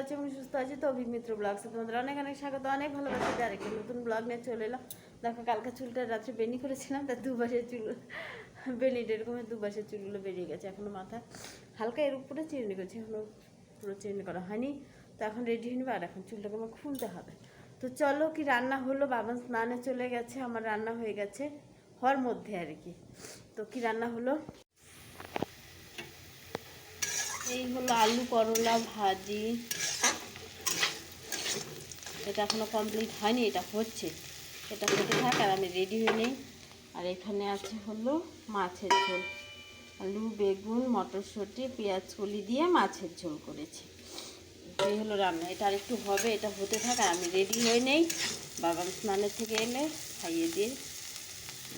আছে? এবং সুস্থ আছে। তো অভিক মিত্র ব্লগ তোমাদের অনেক অনেক স্বাগত, অনেক ভালোবাসা। আরেকটা নতুন ব্লগ নিয়ে চলে এলাম। দেখো, কালকে চুলটা রাত্রে বেনি করেছিলাম তার দুপাশে চুল বেনিটা এরকম দুপাশে চুলগুলো বেরিয়ে গেছে এখনও মাথা হালকা এর উপরে চিরুনি করছি, এখনও পুরো চিরুনি করা হয়নি। তো এখন রেডি হয়ে আর এখন চুলটাকে আমার খুলতে হবে। তো চলো কি রান্না হলো? বাবা স্নানে চলে গেছে, আমার রান্না হয়ে গেছে হওয়ার মধ্যে আর কি। তো কি রান্না হলো? এই হলো আলু করলা ভাজি। এটা এখনও কমপ্লিট হয়নি, এটা হচ্ছে। এটা হতে থাক আর আমি রেডি হয়ে নিই। আর এখানে আছে হলো মাছের ঝোল। আলু, বেগুন, মটরশুঁটি, পেঁয়াজ কলি দিয়ে মাছের ঝোল করেছি। এই হলো রান্না। এটা আর একটু হবে, এটা হতে থাক আর আমি রেডি হয়ে নেই। বাবার স্নানের থেকে এলে খাইয়ে দিয়ে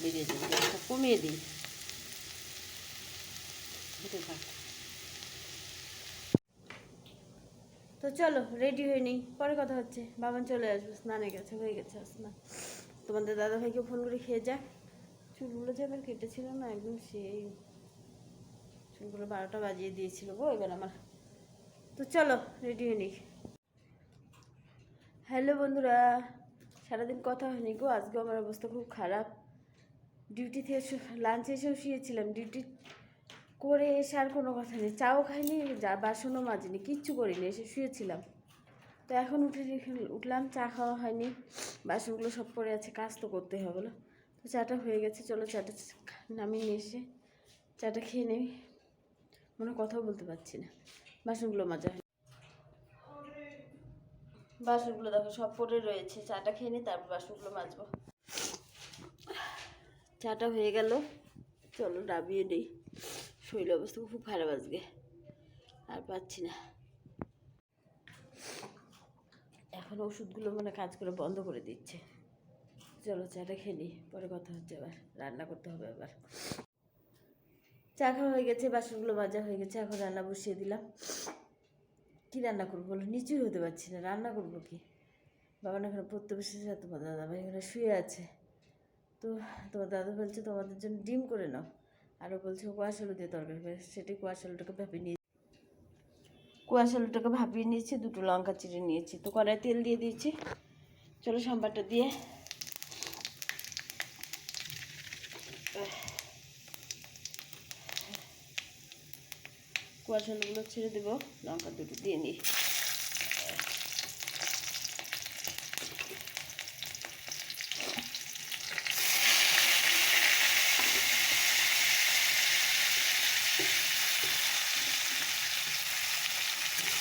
বেরিয়ে যাব। কমিয়ে দিই। হতে থাক। তো চলো রেডি হয়ে নিই। পরে কথা হচ্ছে। বাবান চলে আসবে স্নানে গেছে হয়ে গেছে স্নান তোমাদের দাদা ভাইকে ফোন করে খেয়ে যাক। চুলগুলো যে এবার কেটেছিল না, একদম সেই। চুলগুলো বারোটা বাজিয়ে দিয়েছিল গো এবার আমার। তো চলো রেডি হয়ে নিই। হ্যালো বন্ধুরা, সারাদিন কথা হয়নি গো আজকে আমার অবস্থা খুব খারাপ। ডিউটি থেকে লাঞ্চে এসেও শুয়েছিলাম। ডিউটি করে এসে আর কোনো কথা নেই। চাও খাইনি, যা বাসনও মাজিনি, কিচ্ছু করিনি, এসে শুয়েছিলাম। তো এখন উঠে উঠলাম, চা খাওয়া হয়নি, বাসনগুলো সব পড়ে আছে, কাজ তো করতে হবে না। তো চাটা হয়ে গেছে, চলো চাটা নামিয়ে এসে চাটা খেয়ে নেই। মনে কথাও বলতে পারছি না। বাসনগুলো মাজা হয় বাসনগুলো দেখো, সব পড়ে রয়েছে। চাটা খেয়ে নিই, তারপর বাসনগুলো মাজবো। চাটা হয়ে গেল, চলো ডাবিয়ে নেই। শরীর অবস্থা খুব খারাপ আজকে। আর পাচ্ছি না। এখন ওষুধগুলো মানে কাজ করে বন্ধ করে দিচ্ছে। চলো চাটা নিই, পরে কথা হচ্ছে আবার। রান্না করতে হবে আবার। চা খাওয়া হয়ে গেছে, বাসনগুলো মাজা হয়ে গেছে, এখন রান্না বসিয়ে দিলাম। কি রান্না করব বলো? নিচুই হতে পারছি না, রান্না করব কি? বাবা না এখানে পড়তে বসেছে তোমার দাদা ভাই এখানে শুয়ে আছে। তো তোমার দাদা বলছে তোমাদের জন্য ডিম করে নাও। আরও বলছে, কুয়াশ আলু দিয়ে তরকারি করে। সেটি কুয়াশ আলুটাকে ভাপিয়ে নিয়ে কুয়াশ আলুটাকে ভাপিয়ে নিয়েছি, দুটো লঙ্কা চিড়ে নিয়েছি। তো কড়াই তেল দিয়ে দিয়েছি। চলো সাম্বারটা দিয়ে। কুয়াশ আলুগুলো ছেড়ে দেবো। লঙ্কা দুটো দিয়ে নিই।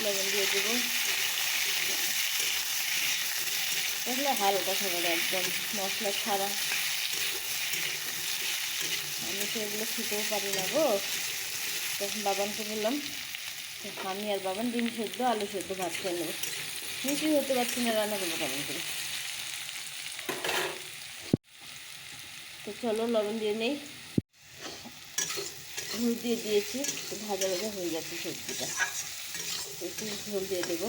লবণ দিয়ে দেবো। এগুলো হালকা খাবার একদম, মশলা ছাড়া। আমি তো এগুলো খেতেও পারি না গো। তখন বাবানকে বললাম, আমি আর বাবান ডিম সেদ্ধ, আলু সেদ্ধ, ভাত খেয়ে নেব। কিছুই হতে পারছি না, রান্না করব কেমন করে? তো চলো, লবণ দিয়ে নেই। হলুদ দিয়ে দিয়েছি, তো ভাজা ভাজা হয়ে গেছে সবজিটা। একটু ঝোল দিয়ে দেবো।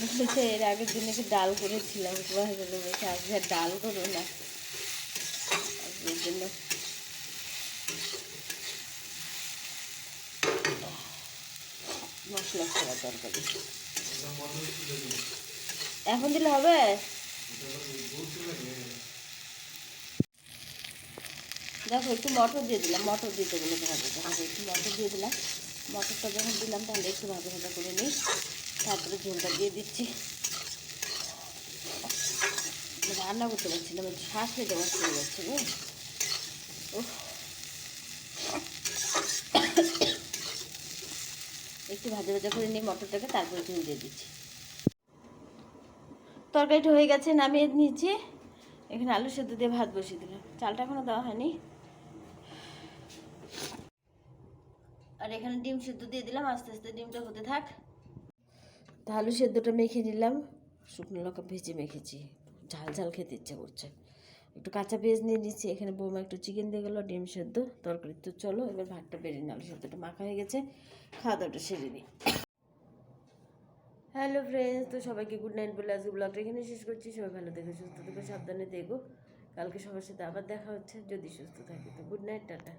বলেছে এর আগের দিনে কি ডাল করেছিলাম উপবাস বলে বলছে আজকে আর ডাল করো না। আজকের জন্য মশলা ছাড়া তরকারি। এখন দিলে হবে? দেখো, একটু মটর দিয়ে দিলাম, মটর দিতে বলে ভাজা একটু মটর দিয়ে দিলাম। মটরটা যখন দিলাম, তাহলে একটু ভাজা ভাজা করে নিই। তারপরে ঝোলটা দিয়ে দিচ্ছি। রান্না করতে পারছি না আমার শ্বাস আমার চলে যাচ্ছে গো একটু ভাজা ভাজা করে নিই মটরটাকে তারপরে ঝোল দিয়ে দিচ্ছি। তরকারিটা হয়ে গেছে, নামিয়ে নিয়েছি। এখানে আলু সেদ্ধ দিয়ে ভাত বসিয়ে দিলাম। চালটা এখনও দেওয়া হয়নি। আর এখানে ডিম সেদ্ধ দিয়ে দিলাম, আস্তে আস্তে ডিমটা হতে থাক। আলু সেদ্ধটা মেখে নিলাম, শুকনো লঙ্কা ভেজে মেখেছি। ঝাল ঝাল খেতে ইচ্ছা করছে। একটু কাঁচা পেঁয়াজ নিয়ে নিচ্ছি, এখানে বৌমা একটু চিকেন দিয়ে গেলো, ডিম সেদ্ধ, তরকারি। তো চলো, এবার ভাতটা নিই, আলু সেদ্ধটা মাখা হয়ে গেছে, খাওয়া দাওয়াটা সেরে নিই। হ্যালো ফ্রেন্ডস তো সবাইকে গুড নাইট বলে আজকে ব্লগটা এখানে শেষ করছি। সবাই ভালো দেখো সুস্থ থেকো, সাবধানে দেখো কালকে সবার সাথে আবার দেখা হচ্ছে, যদি সুস্থ থাকে। তো গুড নাইট টাটা।